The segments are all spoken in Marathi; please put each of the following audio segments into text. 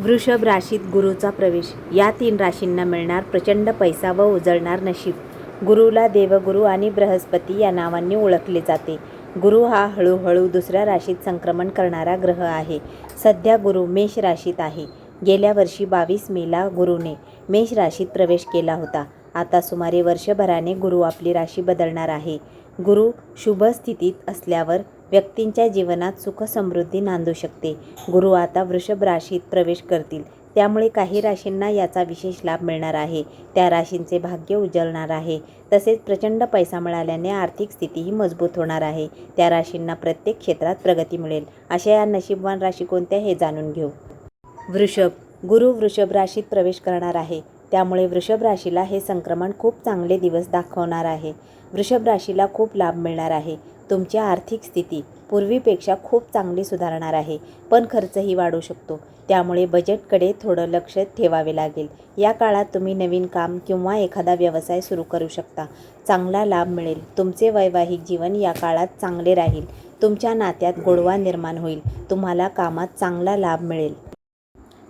वृषभ राशीत गुरुचा प्रवेश. या तीन राशींना मिळणार प्रचंड पैसा व उजळणार नशीब. गुरुला देवगुरु आणि बृहस्पती या नावांनी ओळखले जाते. गुरु हा हळूहळू दुसऱ्या राशीत संक्रमण करणारा ग्रह आहे. सध्या गुरु मेष राशीत आहे. गेल्या वर्षी बावीस मेला गुरुने मेष राशीत प्रवेश केला होता. आता सुमारे वर्षभराने गुरु आपली राशी बदलणार आहे. गुरु शुभ स्थितीत असल्यावर व्यक्तींच्या जीवनात सुख समृद्धी नांदू शकते. गुरु आता वृषभ राशीत प्रवेश करतील. त्यामुळे काही राशींना याचा विशेष लाभ मिळणार आहे. त्या राशींचे भाग्य उजळणार आहे. तसेच प्रचंड पैसा मिळाल्याने आर्थिक स्थितीही मजबूत होणार आहे. त्या राशींना प्रत्येक क्षेत्रात प्रगती मिळेल. अशा या नशीबवान राशी कोणत्या हे जाणून घेऊ. वृषभ. गुरु वृषभ राशीत प्रवेश करणार आहे. त्यामुळे वृषभ राशीला हे संक्रमण खूप चांगले दिवस दाखवणार आहे. वृषभ राशीला खूप लाभ मिळणार आहे. तुमची आर्थिक स्थिती पूर्वीपेक्षा खूप चांगली सुधारणार आहे. पण खर्चही वाढू शकतो. त्यामुळे बजेटकडे थोडं लक्ष ठेवावे लागेल. या काळात तुम्ही नवीन काम किंवा एखादा व्यवसाय सुरू करू शकता. चांगला लाभ मिळेल. तुमचे वैवाहिक जीवन या काळात चांगले राहील. तुमच्या नात्यात गोडवा निर्माण होईल. तुम्हाला कामात चांगला लाभ मिळेल.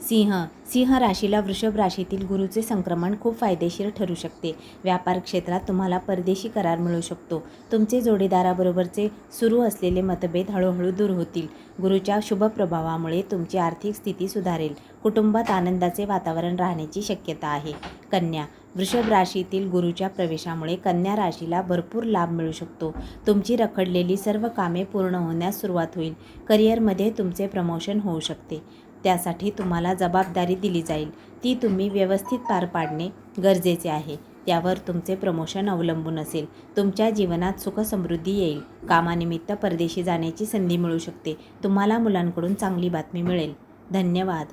सिंह. सिंह राशीला वृषभ राशीतील गुरुचे संक्रमण खूप फायदेशीर ठरू शकते. व्यापार क्षेत्रात तुम्हाला परदेशी करार मिळू शकतो. तुमचे जोडीदाराबरोबरचे सुरू असलेले मतभेद हळूहळू दूर होतील. गुरुच्या शुभ प्रभावामुळे तुमची आर्थिक स्थिती सुधारेल. कुटुंबात आनंदाचे वातावरण राहण्याची शक्यता आहे. कन्या. वृषभ राशीतील गुरुच्या प्रवेशामुळे कन्या राशीला भरपूर लाभ मिळू शकतो. तुमची रखडलेली सर्व कामे पूर्ण होण्यास सुरुवात होईल. करिअरमध्ये तुमचे प्रमोशन होऊ शकते. त्यासाठी तुम्हाला जबाबदारी दिली जाईल. ती तुम्ही व्यवस्थित पार पाडणे गरजेचे आहे. त्यावर तुमचे प्रमोशन अवलंबून असेल. तुमच्या जीवनात सुखसमृद्धी येईल. कामानिमित्त परदेशी जाण्याची संधी मिळू शकते. तुम्हाला मुलांकडून चांगली बातमी मिळेल. धन्यवाद.